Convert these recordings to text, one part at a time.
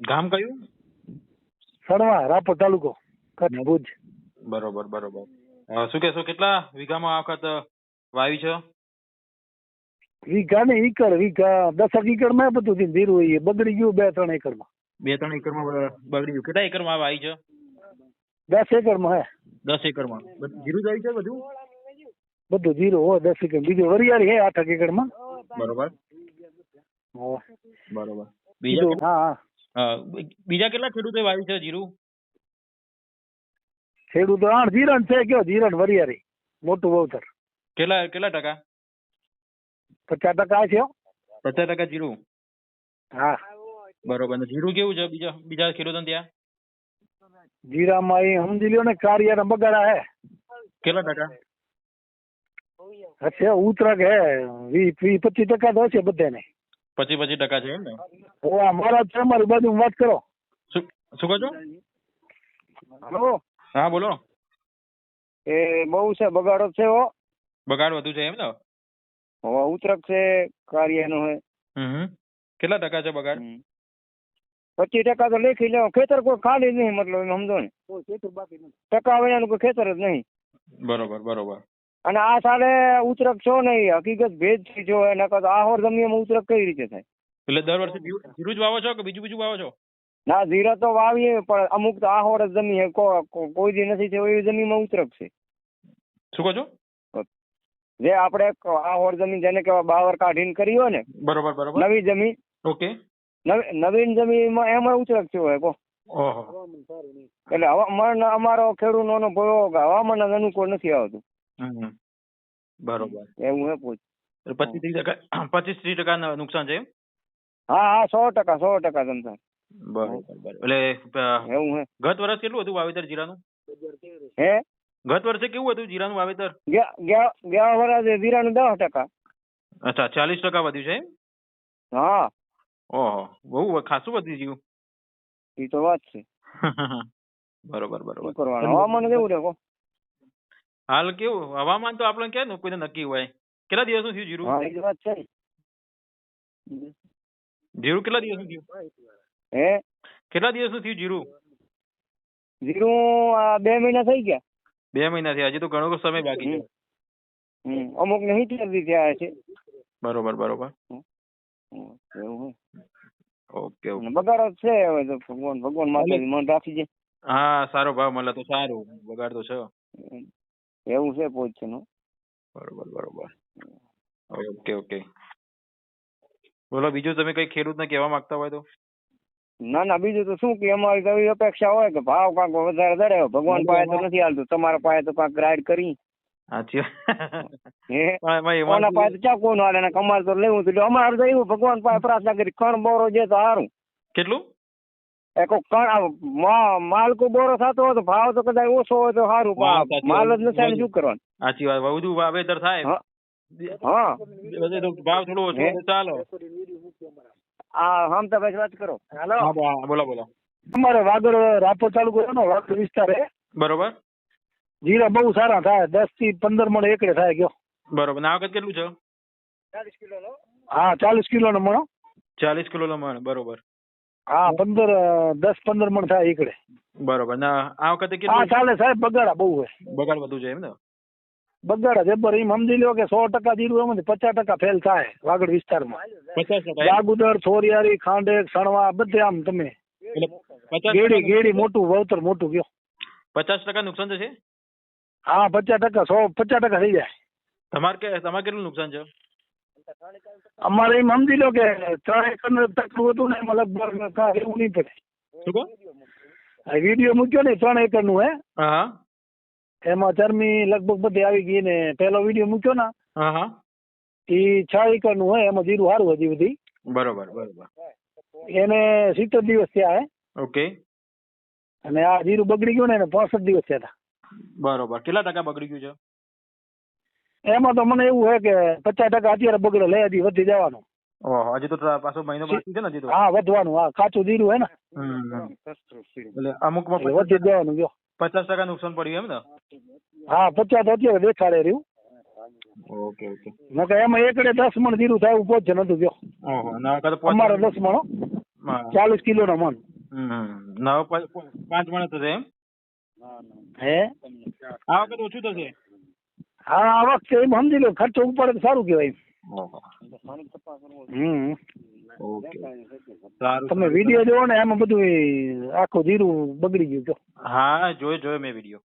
ગામ કયું? સણવા રાપર તાલુકો કચ્છ ભુજ. બરોબર બરોબર. શું કહેશો કેટલા વીઘામાં આ વખત વાવી છે? વીઘા ને એકર વીઘા દસક એકરમાં બધું થી ધીરું હોય બગડી ગયું બે ત્રણ એકરમાં બે ત્રણ એકરમાં માં બગડી ગયું. કેટલા એકરમાં વાવી છે? દસ એકરમાં હે. દસ એકરમાં. માં જીરું જાય છે બધું? બધું જીરું હોય દસ એકર. બીજું વરિયાળી હે આઠ એકરમાં બરોબર. બરોબર. બીજું હા હા. બીજા કેટલા ખેડૂતે વાવ્યું છે જીરું? ખેડૂતો આઠ જીરણ છે કયો જીરણ વરિયારી મોટું વાવતર કેટલા કેટલા ટકા? પચાસ ટકા છે પચાસ ટકા જીરું? હા. બરોબર ને જીરું કેવું છે બીજા બીજા ખેડૂતો ત્યાં? જીરામાં એ સમજી લ્યો ને કારિયા બગાડા હે. કેટલા ટકા? હશે ઉતરક હે વી વી પચીસ ટકા તો હશે બધાને. પચીસ પચીસ ટકા છે એમ ને? ઓવા મારા છે અમારી બાજુ વાત કરો. શું શું કહો છો? હલો? હા બોલો. એ બહુ છે બગાડો છે હો. બગાડ વધુ છે એમ ને? હવે ઉતરક છે કાર્યનો હે. હમ હમ. કેટલા ટકા છે બગાડ? પચીસ ટકા તો લેખી લેવા ખેતર કોઈ ખાલી નહીં મતલબ એમ સમજો ને. ટકા વયાનું કોઈ ખેતર જ નહીં. બરોબર બરોબર. અને આ સાલે ઉતરક છો નહીં હકીકત ભેજથી જો એના કરતા આહોર જમીનમાં ઉતરક કઈ રીતે થાય? એટલે દર વર્ષે જીરું જ વાવો છો કે બીજું બીજું વાવો છો? ના જીરો તો વાવીએ પણ અમુક તો આહોર જ જમીન કો- કો- કોઈ દી નથી થયો એવી જમીનમાં ઉતરક છે. શું કહો છો? જે આપણે આહોર જમીન જેને કહેવાય બાવર કાઢીને કરી હોય ને બરોબર બરોબર. નવી જમીન ઓકે. નવી નવીન જમીનમાં એમાં ઉતરક થયો હોય કો. એટલે હવામાન અમારો ખેડૂતોનો ભયો હવામાન અનુકૂળ નથી આવતું. હમ. બરોબર. એવું હે પૂછ. પચીસ ત્રીસ ટકા પચીસ ત્રીસ ટકા નુકસાન છે એમ? હા હા સો ટકા સો ટકા તમતાર બરોબર એટલે એવું હે. ગત વર્ષ કેટલું હતું વાવેતર જીરાનું? હે? ગત વર્ષે કેવું હતું જીરાનું વાવેતર? ગયા વર્ષે જીરાનું દસ ટકા. અચ્છા ચાલીસ ટકા વધ્યું છે હા. ઓહો બહુ ખાસું વધી ગયું એ તો વાત છે. બરોબર બરોબર. હવામાન કેવું કો? હાલ કેવું? હવામાન તો આપણે ક્યાં ને કોઈને નક્કી હોય. કેટલા દિવસનું થયું જીરું? હા એ વાત છે જીરું કેટલા દિવસનું થયું? હે? કેટલા દિવસનું થયું જીરું? જીરું બે મહિના થઈ ગયા. બે મહિનાથી હજી તો ઘણો સમય બાકી છે. અમુક નહીં ચાલતી ત્યાં છે બરોબર બરોબર. એવું ઓકે ઓકે. બગાડ છે હવે તો ભગવાન ભગવાન માતાજી મન રાખી છે હા સારો ભાવ મળે તો સારું. બગાડ તો છે એવું છે પોઝિશન બરોબર બરોબર. ઓકે ઓકે બોલો બીજું તમે કઈ ખેડૂતને કહેવા માંગતા હોય તો? ના ના બીજું તો શું કે અમારી તો એવી અપેક્ષા હોય કે ભાવ કાંક વધારે ધરે ભગવાન પાસે તો નથી હાલતું. તમારા પાસે તો કાંક રાઈડ કરી. સાચી કોના પાસે ચા કોનું હાલે? ને કમાર તો લેવું તો. અમારે તો એવું ભગવાન પાસે પ્રાર્થના કરી. કણ બોરો જે તો સારું કેટલું? એ કોક કણ આ મા- માલ કો બોરો થતો હોય તો ભાવ તો કદાચ ઓછો હોય તો સારું હા, પણ સાચી માલ વાત. જ નથી શું કરવાનું? સાચી વાત. વધુ વાવેતર થાય. હા. હા. બધે તો ભાવ થોડો ઓછો હોય તો ચાલો. આ હમ તો પછી વાત કરો. હાલો. હા, હા, બોલો બોલો. અમારે વાગડ રાપર તાલુકો છે ને વાગડ વિસ્તાર હે બરોબર. જીરા બહુ સારા થાય. દસથી પંદર મણ એકડે થાય ગયો. બરોબર. ને આ વખત કેટલું છે? ચાલીસ કિલો નો હા ચાલીસ કિલોનો મણો. ચાલીસ કિલો લમણ બરોબર. હા પંદર દસ પંદર મણ થાય એકડે બરોબર. ના આ વખતે હા કેટલું ચાલે સાહેબ બગાડા બહુ હોય. બગાડ વધુ છે એમ ને? બગાડા જબર એમ સમજી લો કે સો ટકા જીરું એમ પચાસ ટકા ફેલ થાય વાગડ વિસ્તારમાં? વાગુદર થોરિયારી ખાંડેક સણવા બધે આમ તમે. ગેડી ગેડી મોટું વળતર મોટું ગયો. પચાસ ટકા નુકસાન થશે હા પચાસ ટકા સો પચાસ ટકા થઈ જાય. તમારે કે તમારે કેટલું નુકસાન છે? અમારે એમ સમજી લો કે ત્રણ એકર તકલું હતું ને એમાં લગભગ એવું નહીં પડે. શું કહો? આ વીડિયો મૂક્યો ને ત્રણ એકરનું હે? હા. એમાં ચરમી લગભગ બધી આવી ગઈ ને પેલો વીડિયો મૂક્યો ને હા એ છ એકરનું હોય એમાં જીરું સારું હજી બધી બરોબર બરોબર. એને સિત્તેર દિવસ થયા હે? ઓકે. અને આ જીરું બગડી ગયું ને એને પાસઠ દિવસ થયા હતા. બરોબર. કેટલા ટકા બગડી ગયું છે? એમાં તો મને એવું છે કે પચાસ ટકા અત્યારે બગડે લઈ હજી વધી જવાનું. ઓહો હજી તો પાછો મહિનો બાકી છે ને હજી તો? હા વધવાનું હા કાચું જીરું હે ને. એટલે અમુકમાં વધી જવાનું જો. પચાસ ટકા નુકસાન પડ્યું એમ ને? હા પચાસ અત્યારે દેખાડે રહ્યું. Okay okay. નકર એમાં એકડે દસ મણ જીરું થાય એવું પહોંચે નતું પાંચ- અમારે દસ મણો ચાલીસ કિલો નો મણ પાંચ મણ થશે એમ? હે? આ વખત ઓછું થશે? હા આ વખતે એમ સમજી લો ખર્ચો ઉપાડે તો સારું કહેવાય હમ. તમે વીડિયો જોવો ને એમાં બધું આખું જીરું બગડી ગયું જો હા જોયો જોયો મેં વીડિયો.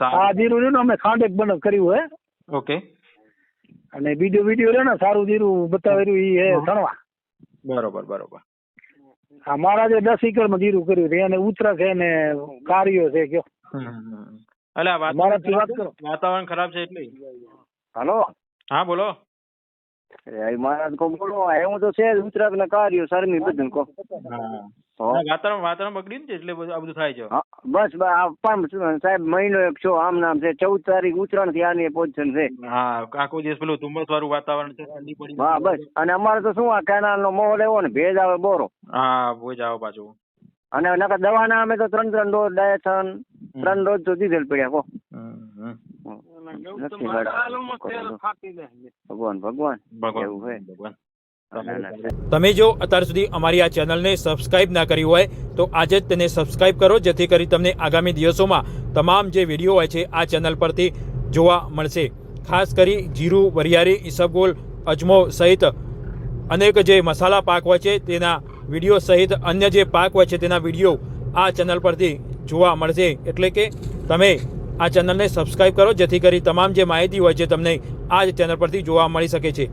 આ જીરું રહ્યું ને અમે ખાંડેક બન કર્યું હે. ઓકે. અને બીજો વીડિયો રહ્યો ને સારું જીરું બતાવેલું એ હે સણવા બરોબર બરોબર. હા મારા જે દસ એકરમાં જીરું કર્યું છે એને ઉતરા છે ને કાર્યો છે કયો. વાત વાતાવરણ ખરાબ છે એટલે. હાલો? હા બોલો. મહારાજ કો બોલો. એવું તો છે ઉતરાક ને કાર્યો શરમી બધું કો. હા. હો. ના, વાતાવરણ વાતાવરણ બગડ્યું ને એટલે બધું આ બધું થાય છે. બસ બસ પણ સાહેબ મહિનો એક છો આમ નામ છે. ચૌદ તારીખ ઉત્તરાયણથી આની પોઝિશન છે. હા આખો દિવસ પેલું ધુમ્મસ વાળું વાતાવરણ છે હા બસ. અને અમારે તો શું આ કેનાલ નો મોહલ એવો ને ભેજ આવે બોરો. હા ભોજ આવે પાછું. અને નકર દવાના અમે તો ત્રણ ત્રણ ડોઝ ડાયથન ત્રણ ડોઝ તો દીધેલ પડ્યા કો. ભગવાન ભગવાન. તમે જો અત્યાર સુધી અમારી આ ચેનલને સબસ્ક્રાઇબ ના કરી હોય તો આજે જ તેને સબસ્ક્રાઇબ કરો જેથી કરી તમને આગામી દિવસોમાં તમામ જે વીડિયો હોય છે આ ચેનલ પરથી જોવા મળશે. ખાસ કરી જીરું વરિયાળી ઈસબગોલ અજમો સહિત અનેક જે મસાલા પાક હોય છે તેના વીડિયો સહિત અન્ય જે પાક હોય છે તેના વીડિયો આ ચેનલ પરથી જોવા મળશે. એટલે કે તમે આ ચેનલને સબસ્ક્રાઈબ કરો, જેથી કરી તમામ જે માહિતી હોય છે તમને આ જ ચેનલ પરથી જોવા મળી શકે છે.